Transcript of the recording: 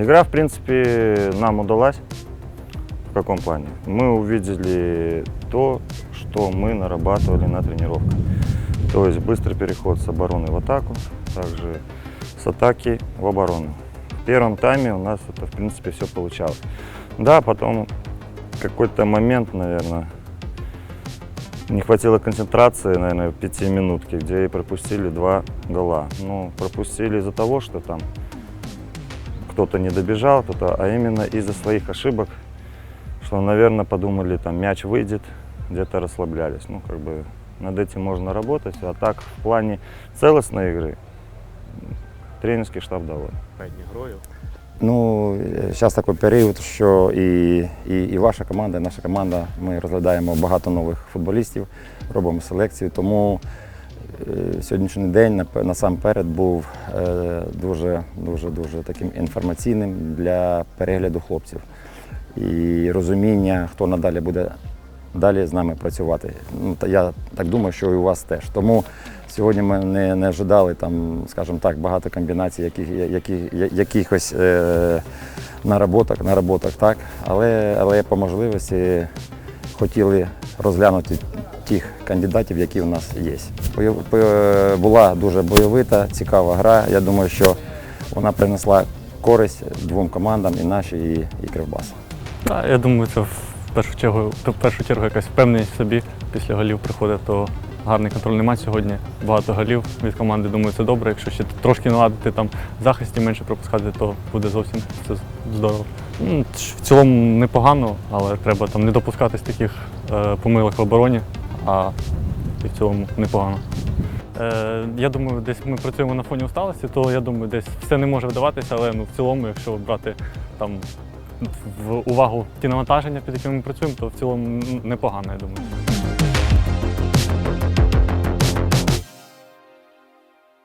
Игра, в принципе, нам удалась. В каком плане? Мы увидели то, что мы нарабатывали на тренировках. То есть быстрый переход с обороны в атаку, также с атаки в оборону. В первом тайме у нас это, в принципе, все получалось. Да, потом какой-то момент, наверное, не хватило концентрации, наверное, пяти минутки, где и пропустили два гола. Ну, пропустили из-за того, что там кто-то не добежал, кто-то, а именно из-за своих ошибок, что, наверное, подумали, там мяч выйдет, где-то расслаблялись. Ну, как бы над этим можно работать, а так в плане целостной игры м, тренерский штаб доволен. передньою грою. Ну, зараз такий період, що і, і, і ваша команда, і наша команда, ми розглядаємо багато нових футболістів, робимо селекцію. Тому е, сьогоднішній день насамперед був е, дуже, дуже, дуже таким інформаційним для перегляду хлопців і розуміння, хто надалі буде далі з нами працювати. Ну, я так думаю, що і у вас теж. Тому сьогодні ми не, не ожидали там, скажімо так, багато комбінацій, яких, яких, якихось е, наработок, наработок, так. Але, але по можливості хотіли розглянути тих кандидатів, які в нас є. Була дуже бойовита, цікава гра. Я думаю, що вона принесла користь двом командам, і нашій, і, і Кривбасу. Я думаю, це в першу чергу, в першу чергу якась впевненість собі після голів приходить, то гарний контрольний матч сьогодні. Багато голів від команди. Думаю, це добре. Якщо ще трошки наладити там захисті, менше пропускати, то буде зовсім все здорово. Ну, В цілому непогано, але треба там не допускатись таких е, помилок в обороні, а в цілому непогано. Е, я думаю, десь ми працюємо на фоні усталості, то я думаю, десь все не може вдаватися, але ну, в цілому, якщо брати там в увагу ті навантаження, під якими ми працюємо, то в цілому непогано, я думаю.